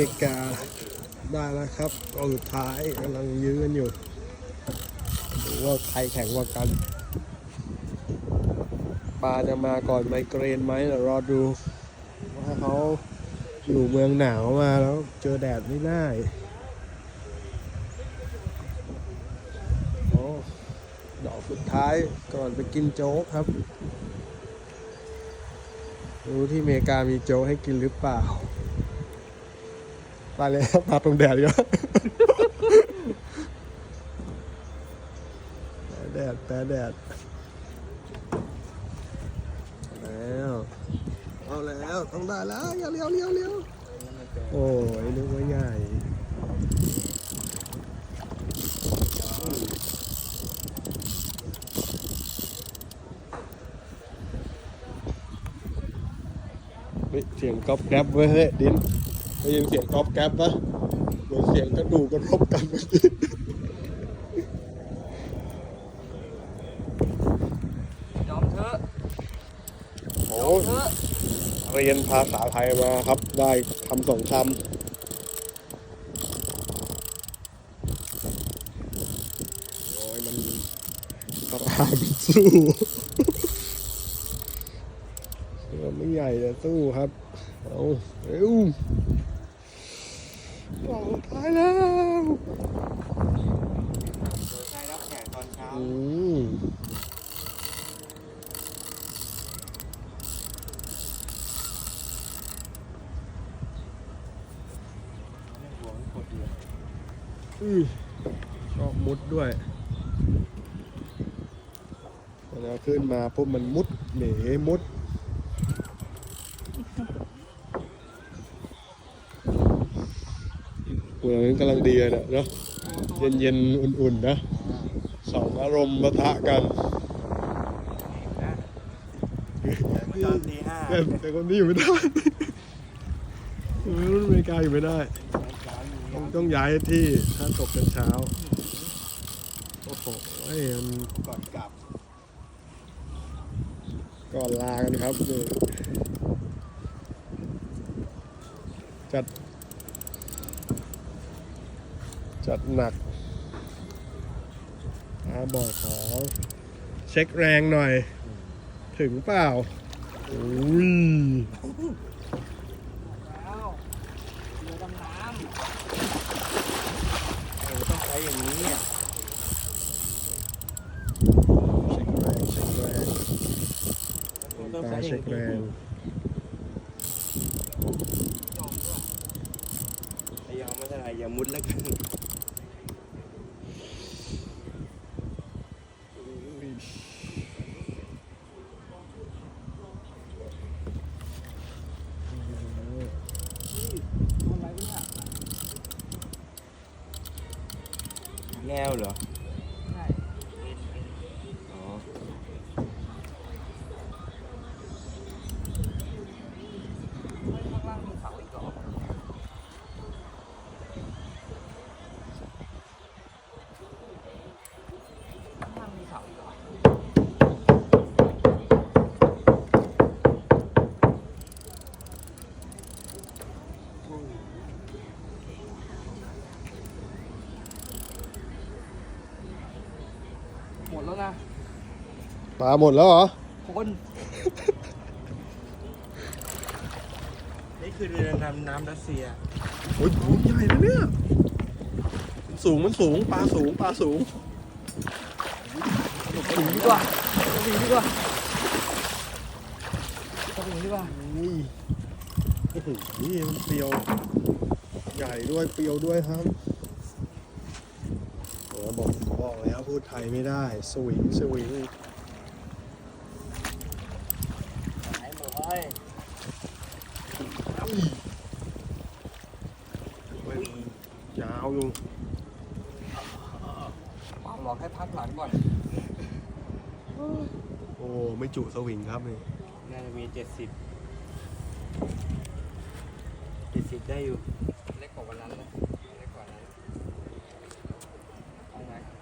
เมกาได้แล้วครับกองสุดท้ายกำลังยื้อกันอยู่ดูว่าใครแข็งกว่ากันปลาจะมาก่อนไมเกรนไหมเดี๋ยวรอดู ว่าเขาอยู่เมืองหนาวมาแล้วเจอแดดไม่ได้ดอกสุดท้ายก่อนไปกินโจ๊กครับ รู้ที่อเมริกามีโจ๊กให้กินหรือเปล่า ไปเลยครับมาตรงแดดดีกว่าแดดแปแดดแล้วเอาแล้วต้องได้แล้วอย่าเลี้ยวเลี้ยวเลี้ยวโอ้ยนึกว่าใหญ่เฮ้ยเสียงก๊อบแก๊บเว้ยเฮ้ยดิน ได้ยินเสียงก๊อบแก๊บปะเหมือนเสียงกระดูกกระทบกันเมื่อกี้ยอมเถอะโอ้เถอะเรียนภาษาไทยมาครับ ได้คำสองคำโอ้ยมันสภาพมันสู้เสือไม่ใหญ่แต่สู้ครับ เอาเร็ว ต่อท้ายแล้วเดี๋ยวใครรับแขกตอนเช้า อืมหัวมันกดเดียวอื้อชอบมุดด้วยเวลาขึ้นมาปุ๊บมันมุดเหนมุด หัวนั้น กำลังดีเลยเนี่ยเนาะเย็นเย็นๆอุ่นๆนะสองอารมณ์ปะทะกันนะเดี๋ยวมาตอนตีห้าแต่แต่คนนี้อยู่ไม่ได้รุ่นอเมริกาอยู่ไม่ได้ ต้องต้องย้ายที่ถ้าตกกันเช้า โอ้โหมันก่อนกลับ ก่อนลากันครับนี่จัด จัดหนักอาบอกขอเช็คแรงหน่อย ถึงเปล่าอุ้ยแล้วเรือดำน้ำเออต้องใช้อย่างนี้อะเช็คแรงเช็คแรงต้องตาใช้อเช็ย่าคงแรนี้งไอ้ยังไม่เท่าไหร่อย่ามุดแล้วกัน แล้วเหรอ ข้างล่างมีเสาอีกเหรอข้างล่างมีเสาอีกเหรอ ห มดแล้วนะปลาหมดแล้วเหรอ คนนี่คือเรือดำน้ำรัสเซีย โอ้ยตัวใหญ่นะเนี่ยมันสูงมันสูงปลาสูงปลาสูงสวิงดีกว่าสวิงดีกว่าสวิงดีกว่านี่โอ้โหนี่มันเปรียว ใหญ่ด้วยเปรียวด้วยครับ โอ้บอกบอกแล้วพูดไทยไม่ได้ สวิงสวิงหายหมดเลยเว้ยยาวอยู่ความบอกให้พักหลังก่อน โอ้ ไม่จุสวิงครับนี่น่าจะมีเจ็ดสิบเจ็ดสิบได้อยู่ เล็กกว่าวันนั้นเลย